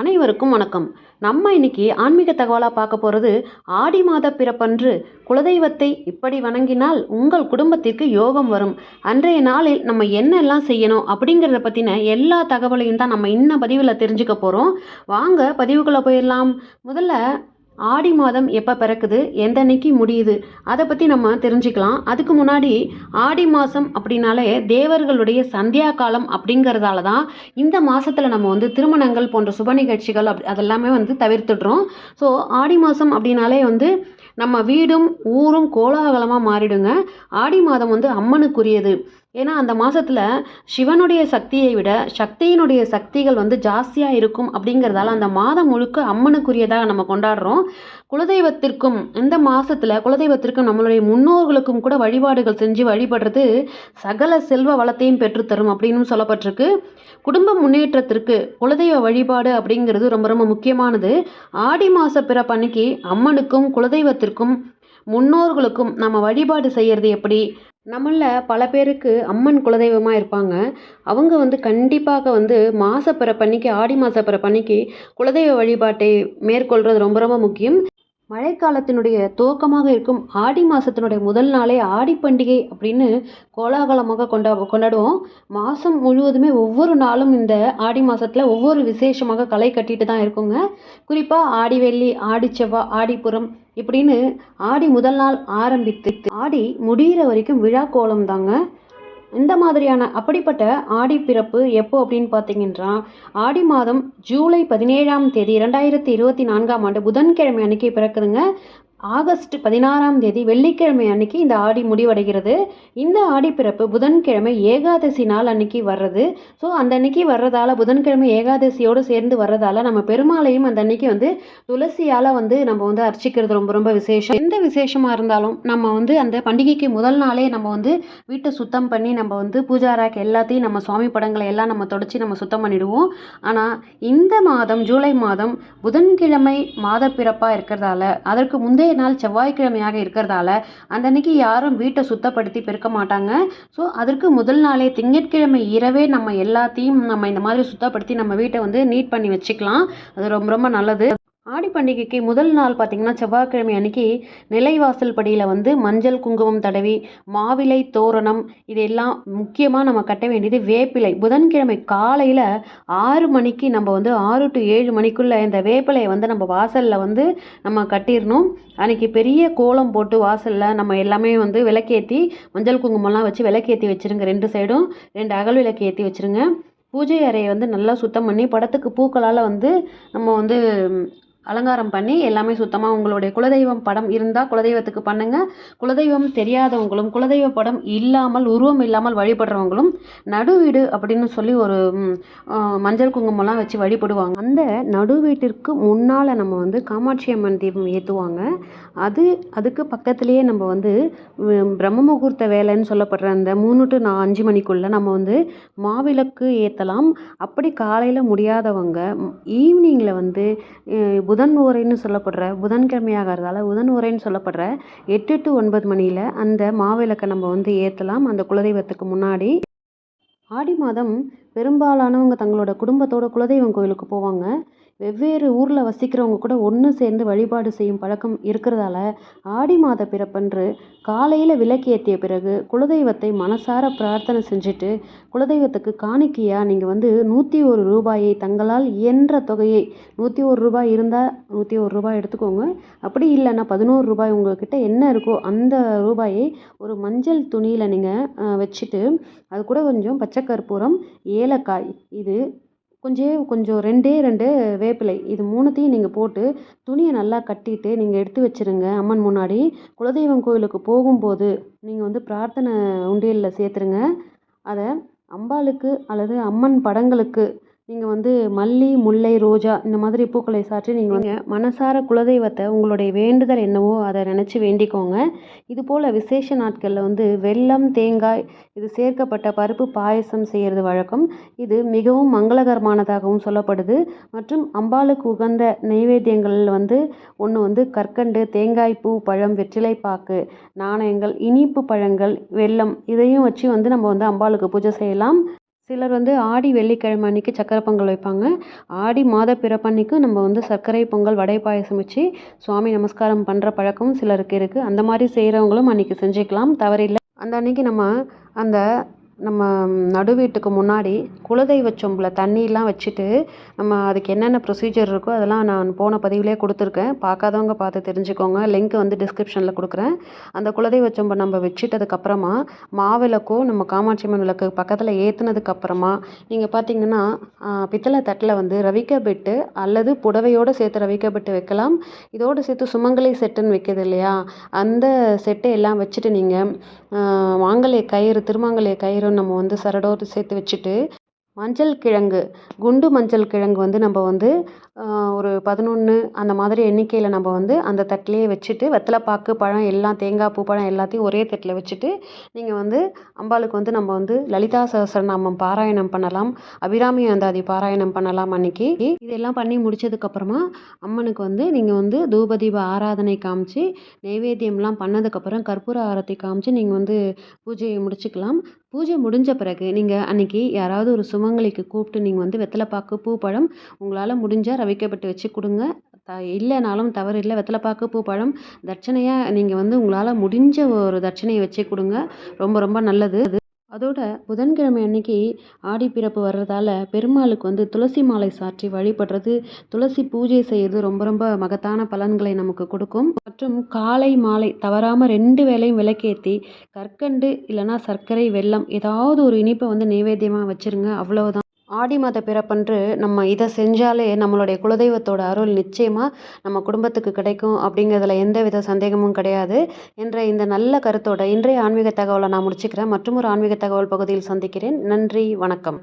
அனைவருக்கும் வணக்கம். நம்ம இன்னைக்கு ஆன்மீக தகவலாக பார்க்க போகிறது ஆடி மாத பிறப்பன்று குலதெய்வத்தை இப்படி வணங்கினால் உங்கள் குடும்பத்திற்கு யோகம் வரும். அன்றைய நாளில் நம்ம என்னெல்லாம் செய்யணும் அப்படிங்கிறத பற்றின எல்லா தகவலையும் தான் நம்ம இன்ன பதிவில் தெரிஞ்சுக்க போகிறோம் வாங்க பதிவுக்குள்ளே போயிடலாம். முதல்ல ஆடி மாதம் எப்போ பிறக்குது? எந்த அன்னைக்கு முடியுது? அதை பற்றி நம்ம தெரிஞ்சுக்கலாம். அதுக்கு முன்னாடி ஆடி மாதம் அப்படின்னாலே தேவர்களுடைய சந்தியா காலம் அப்படிங்கிறதால தான் இந்த மாதத்தில் நம்ம வந்து திருமணங்கள் போன்ற சுப நிகழ்ச்சிகள் அப் அதெல்லாமே வந்து தவிர்த்துடுறோம். ஸோ ஆடி மாதம் அப்படின்னாலே வந்து நம்ம வீடும் ஊரும் கோலாகலமாக மாறிடுங்க. ஆடி மாதம் வந்து அம்மனுக்குரியது. ஏன்னா அந்த மாதத்தில் சிவனுடைய சக்தியை விட சக்தியினுடைய சக்திகள் வந்து ஜாஸ்தியாக இருக்கும் அப்படிங்கிறதால அந்த மாதம் முழுக்க அம்மனுக்குரியதாக நம்ம கொண்டாடுறோம். குலதெய்வத்திற்கும் இந்த மாதத்தில் குலதெய்வத்திற்கும் நம்மளுடைய முன்னோர்களுக்கும் கூட வழிபாடுகள் செஞ்சு வழிபடுறது சகல செல்வ வளத்தையும் பெற்றுத்தரும் அப்படின்னு சொல்லப்பட்டிருக்கு. குடும்ப முன்னேற்றத்திற்கு குலதெய்வ வழிபாடு அப்படிங்கிறது ரொம்ப ரொம்ப முக்கியமானது. ஆடி மாத பிறப்பன்னைக்கு அம்மனுக்கும் குலதெய்வத்திற்கும் முன்னோர்களுக்கும் நம்ம வழிபாடு செய்கிறது எப்படி? நம்மளில் பல பேருக்கு அம்மன் குலதெய்வமாக இருப்பாங்க. அவங்க வந்து கண்டிப்பாக வந்து மாத பண்ணிக்கு ஆடி மாத பண்ணிக்கு குலதெய்வ வழிபாட்டை மேற்கொள்கிறது ரொம்ப ரொம்ப முக்கியம். மழைக்காலத்தினுடைய துவக்கமாக இருக்கும் ஆடி மாதத்தினுடைய முதல் நாளே ஆடி பண்டிகை அப்படின்னு கோலாகலமாக கொண்டா கொண்டாடுவோம். மாதம் முழுவதுமே ஒவ்வொரு நாளும் இந்த ஆடி மாதத்தில் ஒவ்வொரு விசேஷமாக களை கட்டிட்டு தான் இருக்குங்க. குறிப்பாக ஆடி வெள்ளி ஆடி செவ்வாய் ஆடிப்புறம் இப்படின்னு ஆடி முதல் நாள் ஆரம்பித்து ஆடி முடிகிற வரைக்கும் விழா கோலம் தாங்க. இந்த மாதிரியான அப்படிப்பட்ட ஆடி பிறப்பு எப்போ அப்படின்னு பார்த்தீங்கன்னா ஆடி மாதம் ஜூலை பதினேழாம் தேதி இரண்டாயிரத்தி இருபத்தி நான்காம் ஆண்டு புதன்கிழமை அன்னைக்கு பிறக்குதுங்க. ஆகஸ்ட் பதினாறாம் தேதி வெள்ளிக்கிழமை அன்னைக்கு இந்த ஆடி முடிவடைகிறது. இந்த ஆடி பிறப்பு புதன்கிழமை ஏகாதசி நாள் அன்னைக்கு வர்றது. ஸோ அந்த அன்னைக்கு வர்றதால புதன்கிழமை ஏகாதசியோடு சேர்ந்து வர்றதால நம்ம பெருமாளையும் அந்த அன்னைக்கு வந்து துளசியால் வந்து நம்ம வந்து அர்ச்சிக்கிறது ரொம்ப ரொம்ப விசேஷம். எந்த விசேஷமாக இருந்தாலும் நம்ம வந்து அந்த பண்டிகைக்கு முதல் நாளே நம்ம வந்து வீட்டை சுத்தம் பண்ணி நம்ம வந்து பூஜா ரேக் எல்லாத்தையும் நம்ம சுவாமி படங்களை எல்லாம் நம்ம தொடச்சி நம்ம சுத்தம் பண்ணிடுவோம். ஆனால் இந்த மாதம் ஜூலை மாதம் புதன்கிழமை மாத பிறப்பாக இருக்கிறதால அதற்கு முந்தைய நாள் செவ்வாய்க்கிழமையாக இருக்கிறதால அந்த அன்னைக்கு யாரும் வீட்டை சுத்தப்படுத்தி பெருக்க மாட்டாங்க. ஸோ அதற்கு முதல் நாளே திங்கட்கிழமை இரவே நம்ம எல்லாத்தையும் நம்ம இந்த மாதிரி சுத்தப்படுத்தி நம்ம வீட்டை வந்து நீட் பண்ணி வச்சுக்கலாம். அது ரொம்ப ரொம்ப நல்லது. ஆடி பண்டிகைக்கு முதல் நாள் பார்த்திங்கன்னா செவ்வாய்க்கிழமை அன்னைக்கு நிலைவாசல் படியில் வந்து மஞ்சள் குங்குமம் தடவி மாவிலை தோரணம் இதெல்லாம் முக்கியமாக நம்ம கட்ட வேண்டியது வேப்பிலை. புதன்கிழமை காலையில் ஆறு மணிக்கு நம்ம வந்து ஆறு டு ஏழு மணிக்குள்ளே இந்த வேப்பிலையை வந்து நம்ம வாசலில் வந்து நம்ம கட்டிடணும். அன்றைக்கி பெரிய கோலம் போட்டு வாசலில் நம்ம எல்லாமே வந்து விளக்கேற்றி மஞ்சள் குங்குமம்லாம் வச்சு விளக்கேற்றி வச்சுருங்க ரெண்டு சைடும். ரெண்டு அகல் விளக்கு ஏற்றி வச்சுருங்க. பூஜை அறையை வந்து நல்லா சுத்தம் பண்ணி படத்துக்கு பூக்களால் வந்து நம்ம வந்து அலங்காரம் பண்ணி எல்லாமே சுத்தமாக உங்களுடைய குலதெய்வம் படம் இருந்தால் குலதெய்வத்துக்கு பண்ணுங்கள் குலதெய்வம் தெரியாதவங்களும் குலதெய்வ படம் இல்லாமல் உருவம் இல்லாமல் வழிபடுறவங்களும் நடு வீடு அப்படின்னு சொல்லி ஒரு மஞ்சள் குங்குமம்லாம் வச்சு வழிபடுவாங்க. அந்த நடு வீட்டிற்கு முன்னால் நம்ம வந்து காமாட்சி அம்மன் தீபம் ஏற்றுவாங்க அது அதுக்கு பக்கத்துலேயே நம்ம வந்து பிரம்ம முகூர்த்த வேலைன்னு சொல்லப்படுற அந்த மூணு டு நான் அஞ்சு மணிக்குள்ளே நம்ம வந்து மாவிளக்கு ஏற்றலாம் அப்படி காலையில் முடியாதவங்க ஈவினிங்கில் வந்து புதன் உரைன்னு சொல்லப்படுற புதன்கிழமையாகிறதால புதன் உரைன்னு சொல்லப்படுற எட்டு டு ஒன்பது மணியில் அந்த மாவிளக்கை நம்ம வந்து ஏற்றலாம் அந்த குலதெய்வத்துக்கு முன்னாடி ஆடி மாதம் பெரும்பாலானவங்க தங்களோட குடும்பத்தோட குலதெய்வம் கோயிலுக்கு போவாங்க. வெவ்வேறு ஊரில் வசிக்கிறவங்க கூட ஒன்று சேர்ந்து வழிபாடு செய்யும் பழக்கம் இருக்கிறதால ஆடி மாத பிறப்பன்று காலையில் விளக்கேற்றிய பிறகு குலதெய்வத்தை மனசார பிரார்த்தனை செஞ்சுட்டு குலதெய்வத்துக்கு காணிக்கையாக நீங்கள் வந்து நூற்றி ஒரு ரூபாயை தங்களால் இயன்ற தொகையை நூற்றி ஒரு ரூபாய் இருந்தால் நூற்றி ஒரு ரூபாய் எடுத்துக்கோங்க. அப்படி இல்லைன்னா பதினோரு ரூபாய் உங்கள்கிட்ட என்ன இருக்கோ அந்த ரூபாயை ஒரு மஞ்சள் துணியில் நீங்கள் வச்சுட்டு அது கூட கொஞ்சம் பச்சை கற்பூரம் ஏலக்காய் இது கொஞ்சம் கொஞ்சம் ரெண்டே ரெண்டு வேப்பிலை. இது மூணுத்தையும் நீங்கள் போட்டு துணியை நல்லா கட்டிட்டு நீங்கள் எடுத்து வச்சுருங்க அம்மன் முன்னாடி. குலதெய்வம் கோயிலுக்கு போகும்போது நீங்கள் வந்து பிரார்த்தனை உண்டியலில் சேர்த்துருங்க. அதை அம்பாளுக்கு அல்லது அம்மன் படங்களுக்கு நீங்கள் வந்து மல்லி முல்லை ரோஜா இந்த மாதிரி பூக்களை சாற்றி நீங்கள் வந்து மனசார குலதெய்வத்தை உங்களுடைய வேண்டுதல் என்னவோ அதை நினச்சி வேண்டிக்கோங்க. இது போல் விசேஷ நாட்களில் வந்து வெல்லம் தேங்காய் இது சேர்க்கப்பட்ட பருப்பு பாயசம் செய்கிறது வழக்கம். இது மிகவும் மங்களகரமானதாகவும் சொல்லப்படுது. மற்றும் அம்பாளுக்கு உகந்த நெய்வேத்தியங்களில் வந்து ஒன்று வந்து கற்கண்டு தேங்காய் பூ பழம் வெற்றிலை பாக்கு நாணயங்கள் இனிப்பு பழங்கள் வெல்லம் இதையும் வச்சு வந்து நம்ம வந்து அம்பாளுக்கு பூஜை செய்யலாம். சிலர் வந்து ஆடி வெள்ளிக்கிழமை அன்னைக்கு சக்கரை பொங்கல் வைப்பாங்க. ஆடி மாத பிறப்பன்னைக்கு நம்ம வந்து சர்க்கரை பொங்கல் வடை பாயசம் வச்சு சுவாமி நமஸ்காரம் பண்ணுற பழக்கமும் சிலருக்கு இருக்குது அந்த மாதிரி செய்கிறவங்களும் அன்றைக்கி செஞ்சுக்கலாம். தவறில்லை. அந்த அன்னைக்கு நம்ம அந்த நம்ம நடு வீட்டுக்கு முன்னாடி குலதெய்வ சொம்பில் தண்ணியெலாம் வச்சுட்டு நம்ம அதுக்கு என்னென்ன ப்ரொசீஜர் இருக்கோ அதெல்லாம் நான் போன பதிவிலே கொடுத்துருக்கேன். பார்க்காதவங்க பார்த்து தெரிஞ்சுக்கோங்க. லிங்க் வந்து டிஸ்கிரிப்ஷனில் கொடுக்குறேன். அந்த குலதெய்வ சொம்பை நம்ம வச்சுட்டதுக்கப்புறமா மாவிளக்கோ நம்ம காமாட்சி அம்மன் விளக்கு பக்கத்தில் ஏற்றுனதுக்கப்புறமா நீங்கள் பார்த்தீங்கன்னா பித்தளை தட்டில் வந்து ரவிக்க பெட்டு அல்லது புடவையோடு சேர்த்து ரவிக்க பெட்டு வைக்கலாம். இதோடு சேர்த்து சுமங்கலி செட்டுன்னு வைக்கிது இல்லையா? அந்த செட்டை எல்லாம் வச்சுட்டு நீங்கள் மாங்கல்ய கயிறு திருமாங்கல்ய கயிறு நம்ம வந்து சரடோடு சேர்த்து வச்சுட்டு மஞ்சள் கிழங்கு குண்டு மஞ்சள் கிழங்கு வந்து நம்ம வந்து ஒரு பதினொன்று அந்த மாதிரி எண்ணிக்கையில் நம்ம வந்து அந்த தட்டிலே வச்சுட்டு வெத்தலைப்பாக்கு பழம் எல்லாம் தேங்காய் பூ பழம் எல்லாத்தையும் ஒரே தட்டில் வச்சுட்டு நீங்கள் வந்து அம்பாளுக்கு வந்து நம்ம வந்து லலிதா சகசரநாமம் பாராயணம் பண்ணலாம் அபிராமி அந்தாதி பாராயணம் பண்ணலாம் அன்னைக்கு. இதெல்லாம் பண்ணி முடிச்சதுக்கப்புறமா அம்மனுக்கு வந்து நீங்கள் வந்து தூபதீப ஆராதனை காமிச்சு நைவேத்தியம்லாம் பண்ணதுக்கப்புறம் கற்பூர ஆரத்தி காமிச்சு நீங்கள் வந்து பூஜையை முடிச்சுக்கலாம். பூஜை முடிஞ்ச பிறகு நீங்கள் அன்றைக்கி யாராவது ஒரு சுமங்கலிக்கு கூப்பிட்டு நீங்கள் வந்து வெத்தலைப்பாக்கு பூ பழம் உங்களால் முடிஞ்சால் ரவிக்கப்பட்டு வச்சு கொடுங்க. த இல்லைனாலும் தவறு இல்லை. வெத்தலைப்பாக்கு பூ பழம் தட்சணையாக நீங்கள் வந்து உங்களால் முடிஞ்ச ஒரு தட்சணையை வச்சே கொடுங்க. ரொம்ப ரொம்ப நல்லது. அது அதோட புதன்கிழமை அன்னைக்கு ஆடிப்பிறப்பு வர்றதால பெருமாளுக்கு வந்து துளசி மாலை சாற்றி வழிபடுறது துளசி பூஜை செய்கிறது ரொம்ப ரொம்ப மகத்தான பலன்களை நமக்கு கொடுக்கும். மற்றும் காலை மாலை தவறாமல் ரெண்டு வேளையும் விளக்கேற்றி கற்கண்டு இல்லைனா சர்க்கரை வெல்லம் ஏதாவது ஒரு இனிப்பை வந்து நைவேத்தியமாக வச்சுருங்க. அவ்வளவுதான். ஆடி மாத பிறப்பன்று நம்ம இதை செஞ்சாலே நம்மளுடைய குலதெய்வத்தோட அருள் நிச்சயமாக நம்ம குடும்பத்துக்கு கிடைக்கும் அப்படிங்கிறதுல எந்த வித சந்தேகமும் கிடையாது. என்ற இந்த நல்ல கருத்தோட இன்றைய ஆன்மீக தகவலை நான் முடிச்சுக்கிறேன். மற்றும் ஒரு ஆன்மீக தகவல் பகுதியில் சந்திக்கிறேன். நன்றி வணக்கம்.